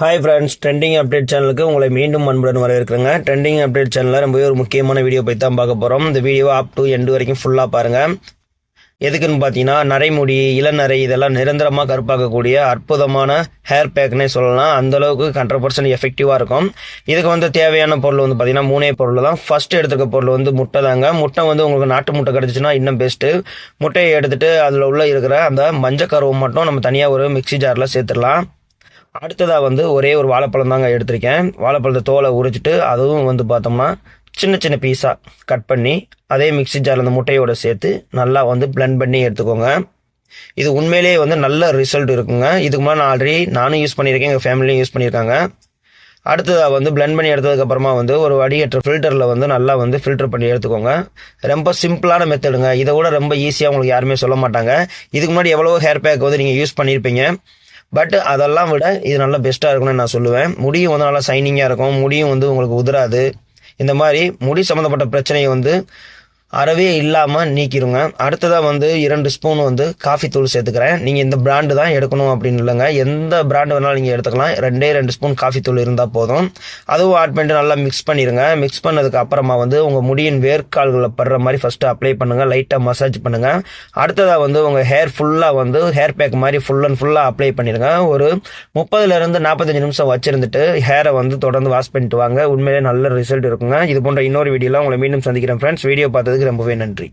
Hi friends trending update சேனலுக்கு உங்களை மீண்டும் அன்புடன் வரவேற்கிறேங்க. ட்ரெண்டிங் அப்டேட் சேனலில் ரொம்பவே ஒரு முக்கியமான வீடியோ போய் தான் பார்க்க போகிறோம் இந்த வீடியோ அப் டு எண்டு வரைக்கும் ஃபுல்லாக பாருங்கள் எதுக்குன்னு பார்த்தீங்கன்னா நரைமுடி இளநரை இதெல்லாம் நிரந்தரமாக கருப்பாக்கக்கூடிய அற்புதமான ஹேர் பேக்னே சொல்லலாம். அந்த அளவுக்கு ஹண்ட்ரட் பர்சன்ட் எஃபெக்டிவாக இருக்கும். இதுக்கு வந்து தேவையான பொருள் வந்து பார்த்தீங்கன்னா மூணே பொருள் தான். ஃபர்ஸ்ட் எடுத்துக்க பொருள் வந்து முட்டை தாங்க. முட்டை வந்து உங்களுக்கு நாட்டு முட்டை கிடச்சின்னா இன்னும் பெஸ்ட்டு முட்டையை எடுத்துகிட்டு அதில் உள்ள இருக்கிற அந்த மஞ்சக்கருவை மட்டும் நம்ம தனியாக ஒரு மிக்ஸி ஜாரில் சேர்த்துடலாம். அடுத்ததாக வந்து ஒரே ஒரு வாழைப்பழம் தாங்க எடுத்திருக்கேன். வாழைப்பழத்தை தோலை உரிச்சிட்டு அதுவும் வந்து பார்த்தோம்னா சின்ன சின்ன பீஸாக கட் பண்ணி அதே மிக்ஸி ஜாரில் அந்த முட்டையோட சேர்த்து நல்லா வந்து பிளெண்ட் பண்ணி எடுத்துக்கோங்க. இது உண்மையிலேயே வந்து நல்ல ரிசல்ட் இருக்குங்க. இதுக்கு முன்னாடி நான் ஆல்ரெடி நானும் யூஸ் பண்ணியிருக்கேன். எங்கள் ஃபேமிலியும் யூஸ் பண்ணியிருக்காங்க. அடுத்ததாக வந்து பிளெண்ட் பண்ணி எடுத்ததுக்கப்புறமா வந்து ஒரு வடிகட்டுற ஃபில்டரில் வந்து நல்லா வந்து ஃபில்டர் பண்ணி எடுத்துக்கோங்க. ரொம்ப சிம்பிளான மெத்தடுங்க இதை விட ரொம்ப ஈஸியாக உங்களுக்கு யாருமே சொல்ல மாட்டாங்க. இதுக்கு முன்னாடி எவ்வளோ ஹேர் பேக் வந்து நீங்கள் யூஸ் பண்ணியிருப்பீங்க. பட் அதெல்லாம் விட இது நல்லா பெஸ்ட்டாக இருக்கும்னு நான் சொல்லுவேன். முடியும் வந்து நல்லா சைனிங்காக இருக்கும். முடியும் வந்து உங்களுக்கு உதிராது இந்த மாதிரி முடி சம்மந்தப்பட்ட பிரச்சனையை வந்து அறவே இல்லாமல் நீக்கிடுங்க அடுத்ததாக வந்து இரண்டு ஸ்பூன் வந்து காஃபி தூள் சேர்த்துக்கிறேன். நீங்கள் இந்த பிராண்டு தான் எடுக்கணும் அப்படின்னு இல்லைங்க. எந்த பிராண்டு வேணாலும் நீங்கள் எடுத்துக்கலாம். ரெண்டே ரெண்டு ஸ்பூன் காஃபி தூள் இருந்தால் போதும். அதுவும் ஆட் பண்ணிட்டு நல்லா மிக்ஸ் பண்ணிடுங்க மிக்ஸ் பண்ணதுக்கு அப்புறமா வந்து உங்கள் முடியின் வேர்க்கால்களில் படுற மாதிரி ஃபஸ்ட்டு அப்ளை பண்ணுங்கள் லைட்டாக மசாஜ் பண்ணுங்கள் அடுத்ததாக வந்து உங்கள் ஹேர் ஃபுல்லாக வந்து ஹேர் பேக் மாதிரி ஃபுல் அண்ட் ஃபுல்லாக அப்ளை பண்ணிடுங்க ஒரு முப்பதுலேருந்து நாற்பத்தஞ்சு நிமிஷம் வச்சுருந்துட்டு ஹேரை வந்து தொடர்ந்து வாஷ் பண்ணிட்டு வாங்க. உண்மையிலே நல்ல ரிசல்ட் இருக்குங்க. இது போன்ற இன்னொரு வீடியோலாம் உங்களை மீண்டும் சந்திக்கிறேன் ஃப்ரெண்ட்ஸ் வீடியோ பார்த்ததுக்கு ரொம்பவே நன்றி.